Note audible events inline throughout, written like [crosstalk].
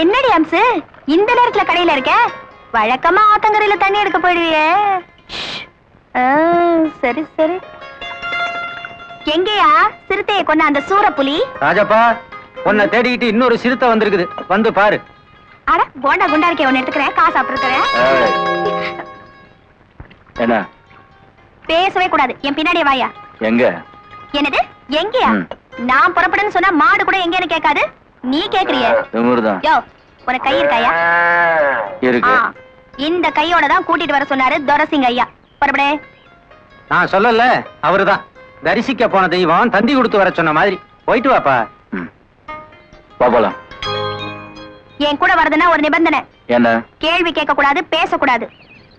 என்னடி அம்சு? இந்த நேரத்துல கடையில இருக்க? வழக்கமா ஆத்தங்கரையில தண்ணி எடுக்க போயிடுவியே. சரி சரி. எங்கேயா சிறுத்தையை கொண்ட அந்த சூரப்புலி ராஜப்பா உன்னை தேடிக்கிட்டு இன்னொரு சிறுத்தை வந்திருக்குது. வந்து பாரு. அட போண்டா குண்டா இருக்கே ஒன்னு எடுத்துக்கிறேன். காசு சாப்பிட்டுக்கிறேன் என்ன? பேசவே கூடாது. என் பின்னாடியே வாயா. எங்க? என்னது? எங்கயா. நான் புறப்படுன்னு சொன்னா மாடு கூட எங்கன்னு கேட்காது. நீ கேக்குறிய? திமிருதான் யோ உனக்கு கை இருக்காயா? இருக்கு. இந்த கையோட தான் கூட்டிட்டு வர சொன்னாரு துரசிங்க ஐயா. புறப்படே. நான் சொல்லல அவருதான். தரிசிக்க போன தெய்வம் தந்தி கொடுத்து வர சொன்ன மாதிரி. போயிட்டு வாப்பா. போலாம் என் கூட வரதுன்னா ஒரு நிபந்தனை. என்ன? கேள்வி கேட்க கூடாது பேசக்கூடாது.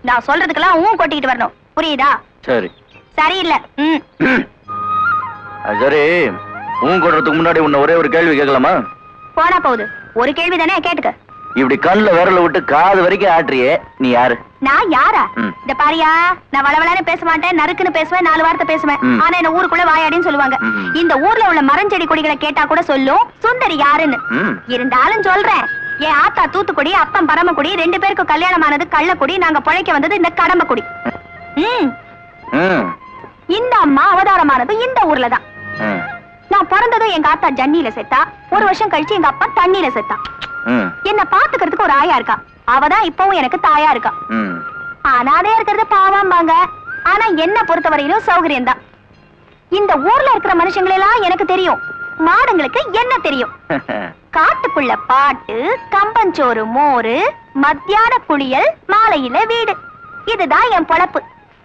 நான் சொல்றதுக்கெல்லாம் ஊன் கொட்டிக்கிட்டு வரணும். புரியுதா? சரி. சரியில்லை. ம். [clears throat] சரி. உன் கொடுறதுக்கு முன்னாடி உன்னை ஒரே ஒரு கேள்வி கேட்கலாமா? போனா போகுது ஒரு கேள்வி தானே கேட்டுக்க இப்படி கண்ணுல விரல விட்டு காது வரைக்கும் ஆட்டுறியே நீ யாரு நான் யாரா. இந்த பாரியா நான் வளவளன்னு பேச மாட்டேன் நறுக்குன்னு பேசுவேன் நாலு வார்த்தை பேசுவேன். ஆனா என்ன ஊருக்குள்ள வாயாடின்னு சொல்லுவாங்க. இந்த ஊர்ல உள்ள மரஞ்செடி கொடிகளை கேட்டா கூட சொல்லும் சுந்தரி யாருன்னு. இருந்தாலும் சொல்றேன் என் ஆத்தா தூத்துக்குடி அப்பன் பரமக்குடி ரெண்டு பேருக்கும் கல்யாணம் ஆனது கள்ளக்குடி நாங்க பிழைக்க வந்தது இந்த கடம்பக்குடி. இந்த அம்மா அவதாரமானது இந்த ஊர்ல தான். நான் பிறந்ததும் எங்க ஆத்தா ஜன்னில செத்தா ஒரு வருஷம் கழிச்சு எங்க அப்பா தண்ணியில செத்தா. என்ன பாத்துக்கிறதுக்கு ஒரு ஆயா இருக்கா. அவதான் இப்பவும் எனக்கு தாயா இருக்கா. ம். அனாதையா இருக்கிறது பாவம்பாங்க. ஆனா என்ன பொறுத்தவரையிலும் சௌகரியம் தான் இந்த ஊர்ல இருக்கிற மனுஷங்களெல்லாம் எனக்கு தெரியும். மாடுங்களுக்கு என்ன தெரியும்? [laughs] காட்டுக்குள்ள பாட்டு கம்பஞ்சோறு மோரு மத்தியான குளியல் மாலையில வீடு. இதுதான் என் பொழப்பு.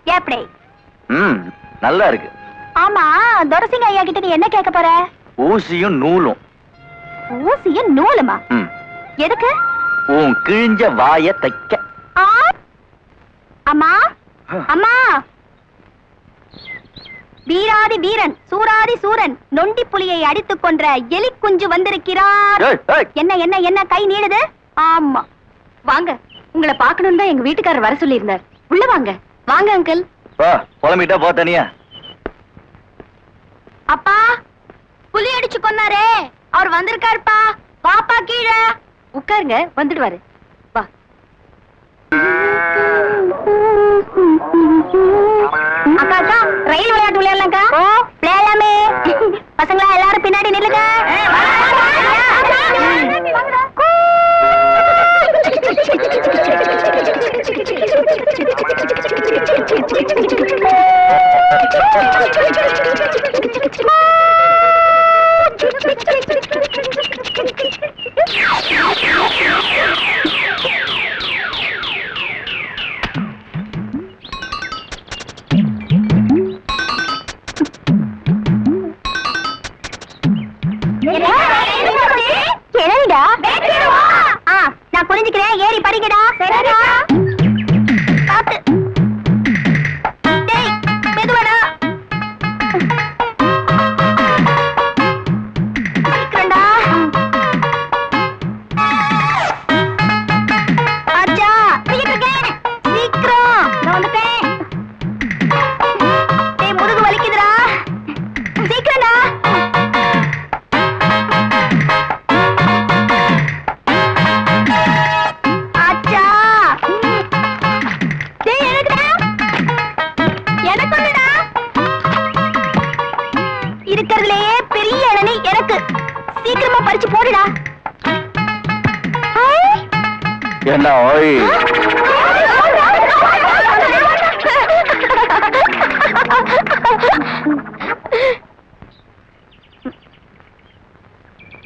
எப்படி. நல்லா இருக்கு. ஆமா துரசிங்க ஐயா கிட்ட நீ என்ன கேட்க போற? ஊசியும் நூலும். ஊசியும் நூலுமா. எதுக்கு? உன் கிழிஞ்ச வாய தைக்க? அம்மா? அம்மா? வீராதி வீரன் சூராதி சூரன் நொண்டி புலியை அடித்துக் கொன்ற எலி குஞ்சு வந்திருக்கிறார். என்ன என்ன என்ன கை நீளுது? ஆமா. வாங்க உங்களை பார்க்கணும் தான் எங்க வீட்டுக்காரர் வர சொல்லியிருந்தார். உள்ள வாங்க. வாங்க அங்கிள். வா புலம்பிட்டா போ தனியா. அப்பா புலி அடிச்சு கொன்னாரே. அவர் வந்திருக்காருப்பா. வாப்பா கீழே. உட்காருங்க வந்துடுவாரு. வா. அக்கா அக்கா ரயில் விளையாட்டு விளையாடலாம்க்கா. விளையாடலாமே பசங்களா எல்லாரும் பின்னாடி நில்லுங்க.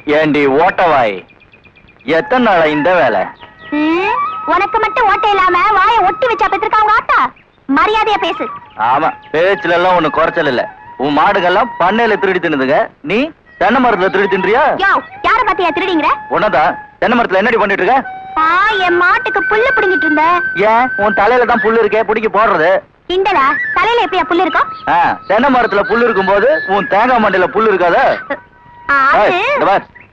ஏண்டி ஓட்டவாய்? எத்தனை நாளா இந்த வேலை? உனக்கு மட்டும் ஓட்டை இல்லாம வாயை ஒட்டி வச்சா பெற்றிருக்காங்க ஆட்டா மரியாதையா பேசு. ஆமா பேச்சுல எல்லாம் ஒண்ணு குறைச்சல் இல்ல உன் மாடுகள்லாம் பண்ணையில திருடி தின்னுதுங்க. நீ தென்னை மரத்துல திருடி தின்றியா? யோ யார பாத்தியா திருடிங்கிற? உன்னதான் தென்னை மரத்துல என்னடி பண்ணிட்டு இருக்க? ஆ என் மாட்டுக்கு புல்லு பிடுங்கிட்டு இருந்த. ஏன்? உன் தலையில தான் புல்லு இருக்கே பிடிக்க போடுறது. இந்தடா தலையில எப்படியா புல்லு இருக்கும் தென்னை மரத்துல புல்லு இருக்கும்போது உன் தேங்காய் மண்டையில புல்லு இருக்காத?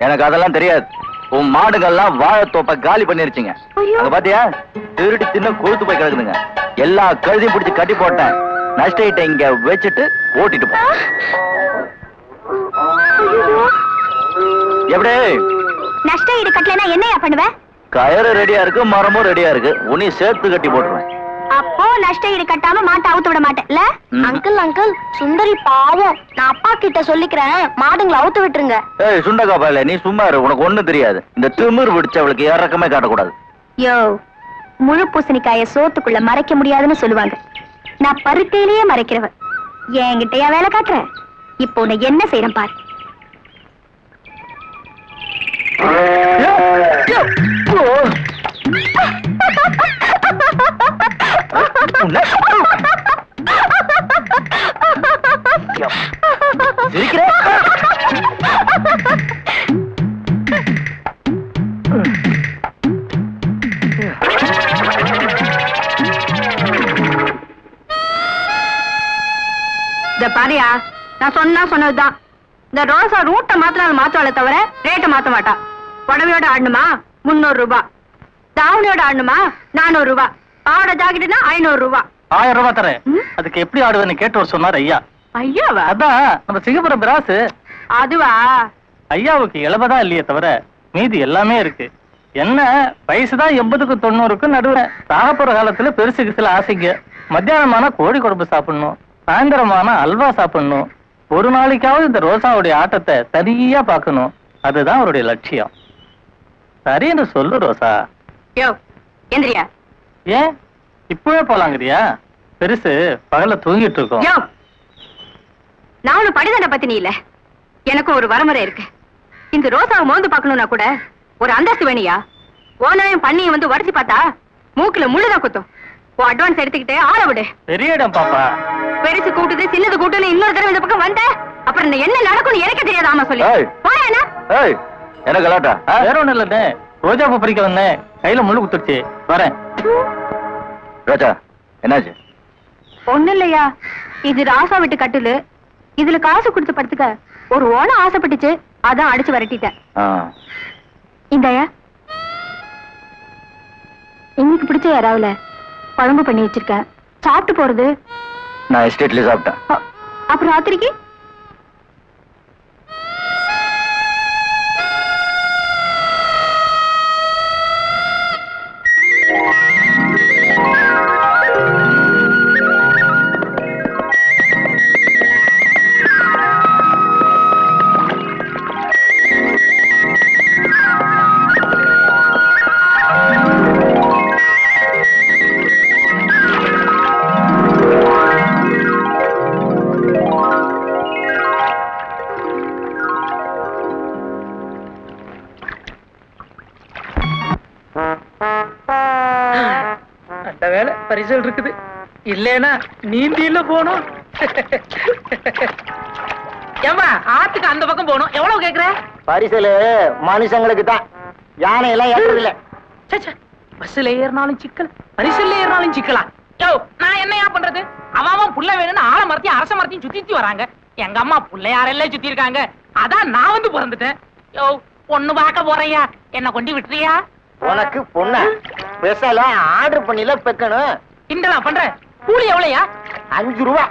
எனக்கு அதெல்லாம் தெரியாது. உன் மாடுகள்லாம் வாழைத்தோப்ப காலி பண்ணிருச்சுங்க. அங்க பாத்தியா? திருடி தின்ன கொழுத்து போய் கிடக்குதுங்க. எல்லா கழுதையும் பிடிச்சு கட்டி போட்டேன். நஷ்ட இங்க வச்சுட்டு ஓட்டிட்டு போ. எப்படி? நஷ்ட ஈடு கட்டலைன்னா என்னையா பண்ணுவ? கயறு ரெடியா இருக்கு மரமும் ரெடியா இருக்கு. உன்னையும் சேர்த்து கட்டி போட்டுருவேன். அப்போ நஷ்ட ஈடு கட்டாம மாட்டை அவுத்து விட மாட்டேன்ல. அங்கிள் அங்கிள் சுந்தரி பாவம். நான் அப்பா கிட்ட சொல்லிக்கிறேன் மாடுங்களை அவுத்து விட்டுருங்க. ஏய் சுண்டக்கா பாயில நீ சும்மா இரு உனக்கு ஒண்ணும் தெரியாது. இந்த திமிர் பிடிச்சவளுக்கு இறக்கமே காட்டக்கூடாது. யோ முழு பூசணிக்காய சோத்துக்குள்ள மறைக்க முடியாதுன்னு சொல்லுவாங்க. நான் பருக்கையிலேயே மறைக்கிறவ என்கிட்டயா வேலை காட்டுற? இப்போ உன்னை என்ன செய்யறேன் பாரு. இந்த பாரியா நான் சொன்னா சொன்னதுதான். இந்த ரோசா ரூட்டை மாத்தினாலும் மாத்துவாளே தவிர ரேட்டை மாத்த மாட்டா. புடவையோட ஆடணுமா? முன்னூறு ரூபாய் தாவணியோட ஆடணுமா? நானூறு ரூபாய் பாவாட ஜாக்கெட்டுனா ஐநூறு ரூபாய் ஆயிரம் ரூபாய் தரேன். ம்? அதுக்கு எப்படி ஆடுவேன்னு கேட்டு சொன்னார் ஐயா. ஐயாவா? அதான் நம்ம சிங்கப்புரம் பிராசு. அதுவா? ஐயாவுக்கு இளவதா இல்லையே தவிர மீதி எல்லாமே இருக்கு. என்ன வயசுதான் எண்பதுக்கு தொண்ணூறுக்கு நடுவுல சாகப்போற காலத்துல பெருசுக்கு சில ஆசைங்க. மத்தியானமான கோழி குழம்பு சாப்பிடணும். சாயந்தரமான அல்வா சாப்பிடணும். ஒரு நாளைக்காவது இந்த ரோசாவுடைய ஆட்டத்தை சரியா பார்க்கணும். அதுதான் அவருடைய லட்சியம். சரின்னு சொல்லு ரோசா. யோ எந்திரியா. ஏன் இப்பவே போலாங்கிறியா? பெருசு பகல்ல தூங்கிட்டு இருக்கோம் யோ நான் ஒண்ணு படிதண்ட பத்தினி இல்ல. எனக்கும் ஒரு வரமுறை இருக்கு. இந்த ரோசாவை மோந்து பார்க்கணும்னா கூட ஒரு அந்தஸ்து வேணியா? ஓனையும் பண்ணியும் வந்து உடச்சி பார்த்தா மூக்குல முள்ளுதான் குத்தும். அட்வான்ஸ் எடுத்துக்கிட்டு ஆள விடு. பெரிய இடம் பாப்பா. பெருசு கூட்டுது சின்னது கூட்டுன்னு இன்னொரு தடவை இந்த பக்கம் வந்த? அப்புறம் இந்த என்ன நடக்கும்னு எனக்கு தெரியாது ஆமா சொல்லி. ஏய். என்ன? கலாட்டா? வேற ஒண்ணும் இல்லண்ணே. ரோஜா பூ பறிக்க வந்தேன். கையில முள்ளு குத்துருச்சு. வரேன். ரோஜா என்னாச்சு? ஒண்ணு இல்லையா? இது ராசா விட்டு கட்டுலு. இதுல காசு கொடுத்து படுத்துக்க. ஒரு ஓனம் ஆசைப்பட்டுச்சு. அதான் அடிச்சு விரட்டிட்டேன். இந்தாயா. இன்னைக்கு பிடிச்ச யாராவுல? குழம்பு பண்ணி வச்சிருக்கேன். சாப்பிட்டு போறது. நான் எஸ்டேட்லயே சாப்பிட்டேன். அ- அப்புறம் ராத்திரிக்கு? பரிசல் இருக்குது. இல்லைனா நீந்தியில போகணும். ஏமா ஆத்துக்கு அந்த பக்கம் போகணும். எவ்வளவு கேக்குற? பரிசலு மனுஷங்களுக்கு தான். யானை எல்லாம் ஏறது இல்ல. பஸ்ல ஏறினாலும் சிக்கல். பரிசல்ல ஏறினாலும் சிக்கலா? யோ நான் என்னையா பண்றது? அவன் புள்ள வேணும்னு ஆல மரத்தையும் அரச மரத்தையும் சுத்தி சுத்தி வராங்க. எங்க அம்மா புள்ளையாரெல்லாம் சுத்தி இருக்காங்க அதான் நான் வந்து பிறந்துட்டேன். யோ பொண்ணு பார்க்க போறையா என்ன கொண்டு விட்டுறியா? உனக்கு பொண்ண? ஸ்பெஷல ஆர்டர் பண்ணில பெக்கணும். கிண்டலா பண்ற கூலி எவ்வளவுயா அஞ்சு ரூபா.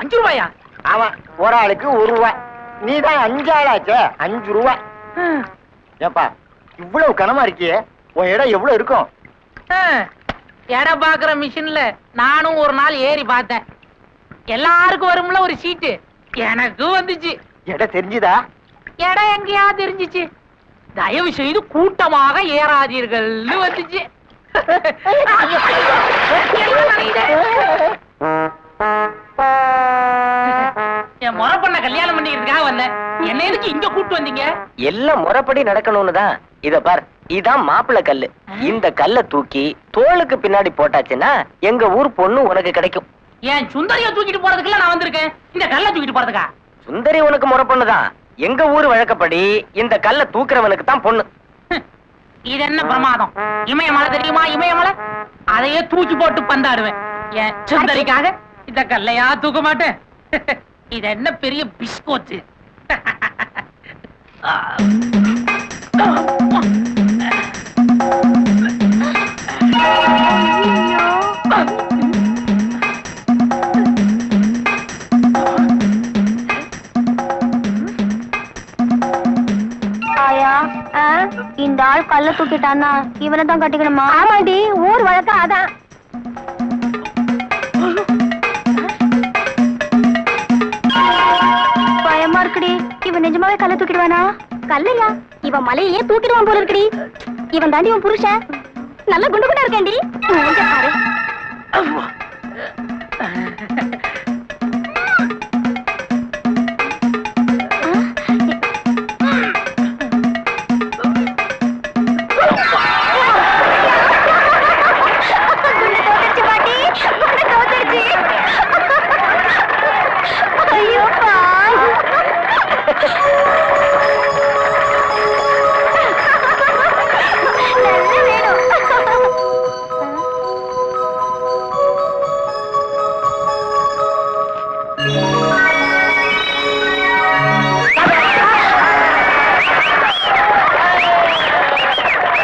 அஞ்சு ரூபாயா? ஆமா ஒரு ஆளுக்கு ஒரு ரூபா. நீ தான் அஞ்சு ஆளாச்சே அஞ்சு ரூபா ஏப்பா இவ்வளவு கனமா இருக்கியே? உன் இடம் எவ்வளவு இருக்கும்? எடை பாக்குற மிஷின்ல நானும் ஒரு நாள் ஏறி பார்த்தேன். எல்லாருக்கும் வரும்ல ஒரு சீட்டு. எனக்கு வந்துச்சு. இடம் தெரிஞ்சுதா? எடை எங்கேயா தெரிஞ்சிச்சு. தயவு செய்து கூட்டமாக ஏறாதீர்கள்னு வந்துச்சு என்ன நனையுது? என் முறை பண்ண கல்யாணம் பண்ணிக்கிறதுக்காக வந்தேன். என்ன எதுக்கு இங்க கூட்டு வந்தீங்க? எல்லாம் முறைப்படி நடக்கணும்னு தான். இத பார் இதான் மாப்பிளை கல்லு. இந்த கல்ல தூக்கி தோளுக்கு பின்னாடி போட்டாச்சுன்னா எங்க ஊர் பொண்ணு உனக்கு கிடைக்கும். என் சுந்தரிய தூக்கிட்டு போறதுக்குள்ள நான் வந்திருக்கேன். இந்த கல்ல தூக்கிட்டு போறதுக்கா? சுந்தரி உனக்கு முறை பொண்ணுதான் எங்க ஊர் வழக்கப்படி இந்த கல்ல தூக்குறவனுக்கு தான் பொண்ணு. இது என்ன பிரமாதம்? இமயமலை தெரியுமா? இமயமலை? அதையே தூக்கி போட்டு பந்தாடுவேன். என் சுந்தரிக்காக இந்த கல்லையா தூக்க மாட்டேன்? இது என்ன பெரிய பிஸ்கோச்சு? [laughs] இந்த ஆள் கல்ல தூக்கிட்டான்னா இவனை தான் கட்டிக்கணுமா? ஆமாடி ஊர் வழக்கம் அதான். பயமா இருக்குடி. இவன் நிஜமாவே கல்ல தூக்கிடுவானா? கல்லையா? இவன் மலையே தூக்கிடுவான் போல இருக்குடி. இவன் தாண்டி இவன் புருஷன். நல்ல குண்டு குண்டா இருக்கேன்டி